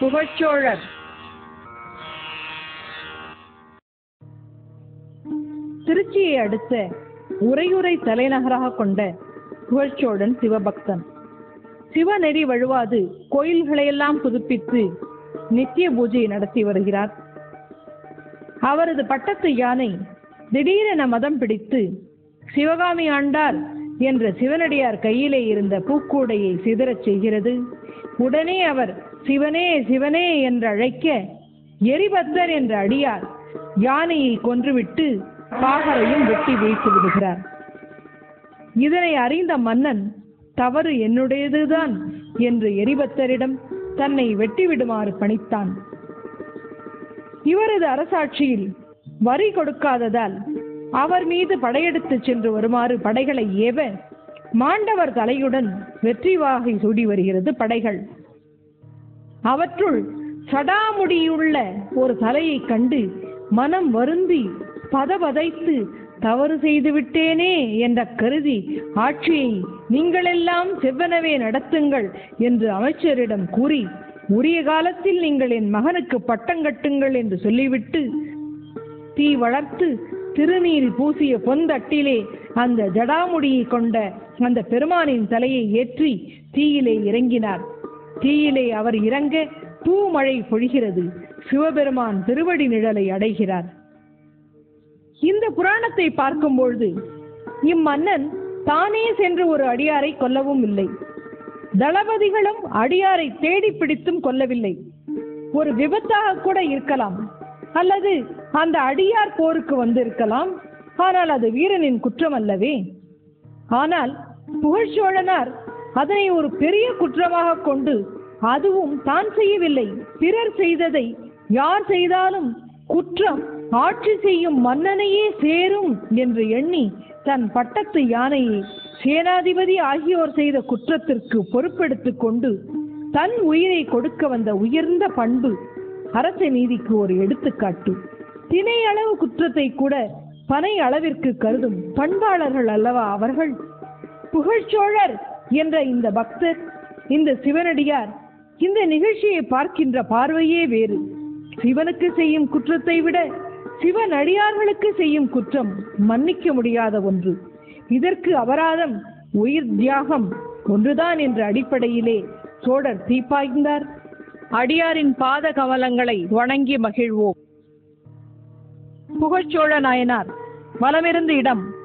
புகழ்ச்சோழர். திருச்சியை அடுத்த உரையுரை தலைநகராக கொண்ட புகழ்ச்சோழன் சிவபக்தன். சிவநெறி வழுவாது கோயில்களையெல்லாம் புதுப்பித்து நித்திய பூஜை நடத்தி வருகிறார். அவரது பட்டத்து யானை திடீரென மதம் பிடித்து சிவகாமி ஆண்டார் என்ற சிவனடியார் கையிலே இருந்த பூக்கூடையை சிதறச் செய்கிறது. உடனே அவர் சிவனே சிவனே என்று அழைக்க எரிபத்தர் என்ற அடியார் யானையை கொன்றுவிட்டு பாகரையும் வெட்டி வீழ்த்து விடுகிறார். இதனை அறிந்த மன்னன் தவறு என்னுடையதுதான் என்று எரிபத்தரிடம் தன்னை வெட்டிவிடுமாறு பணித்தான். இவரது அரசாட்சியில் வரி கொடுக்காததால் அவர் மீது படையெடுத்துச் சென்று வருமாறு படைகளை ஏவ மாண்டவர் தலையுடன் வெற்றி வாகை சூடி வருகிறது படைகள். அவற்றுள் சடாமுடியுள்ள ஒரு தலையைக் கண்டு மனம் வருந்தி பதபதைத்து தவறு செய்து விட்டேனே என்ற கருதி ஆட்சியை நீங்களெல்லாம் செவ்வனவே நடத்துங்கள் என்று அமைச்சரிடம் கூறி உரிய காலத்தில் நீங்கள் என் மகனுக்கு பட்டம் கட்டுங்கள் என்று சொல்லிவிட்டு தீ வளர்த்து திருநீர் பூசிய பொந்தட்டிலே அந்த ஜடாமுடியை கொண்ட அந்த பெருமானின் தலையை ஏற்றி தீயிலே இறங்கினார். தீயிலே அவர் இறங்க பூமழை பொழிகிறது. சிவபெருமான் திருவடி நிழலை அடைகிறார். இந்த புராணத்தை பார்க்கும்பொழுது இம்மன்னன் தானே சென்று ஒரு அடியாரை கொல்லவும் இல்லை. தளபதிகளும் அடியாரை தேடி பிடித்தும் கொல்லவில்லை. ஒரு விபத்தாக கூட இருக்கலாம். அல்லது அந்த அடியார் போருக்கு வந்திருக்கலாம். ஆனால் அது வீரனின் குற்றம் அல்லவே ஆனால் புகழ்ச்சோழனார் அதனை ஒரு பெரிய குற்றமாக கொண்டு அதுவும் தான் செய்யவில்லை. பிறர் செய்ததை யார் செய்தாலும் குற்றம் ஆட்சி செய்யும் மன்னனையே சேரும் என்று எண்ணி தன் பட்டத்து யானையை சேனாதிபதி ஆகியோர் செய்த குற்றத்திற்கு பொறுப்பெடுத்துக் கொண்டு தன் உயிரை கொடுக்க வந்த உயர்ந்த பண்பு அரச நீதிக்கு ஒரு எடுத்துக்காட்டு. திணை அளவு குற்றத்தை கூட பனை அளவிற்கு கருதும் பண்பாளர்கள் அல்லவா அவர்கள்? புகழ்ச்சோழர் என்ற இந்த பக்தர் இந்த சிவனடியார் இந்த நிகழ்ச்சியை பார்க்கின்ற பார்வையே வேறு. சிவனுக்கு செய்யும் குற்றத்தை விட சிவன் அடியார்களுக்கு செய்யும் குற்றம் மன்னிக்க முடியாத ஒன்று. இதற்கு அபராதம் உயிர் தியாகம் ஒன்றுதான் என்ற அடிப்படையிலே சோழர் தீப்பாய்ந்தார். அடியாரின் பாத கவலங்களை வணங்கி மகிழ்வோம். புகழ்ச்சோழ நாயனார் வலமிருந்து இடம்.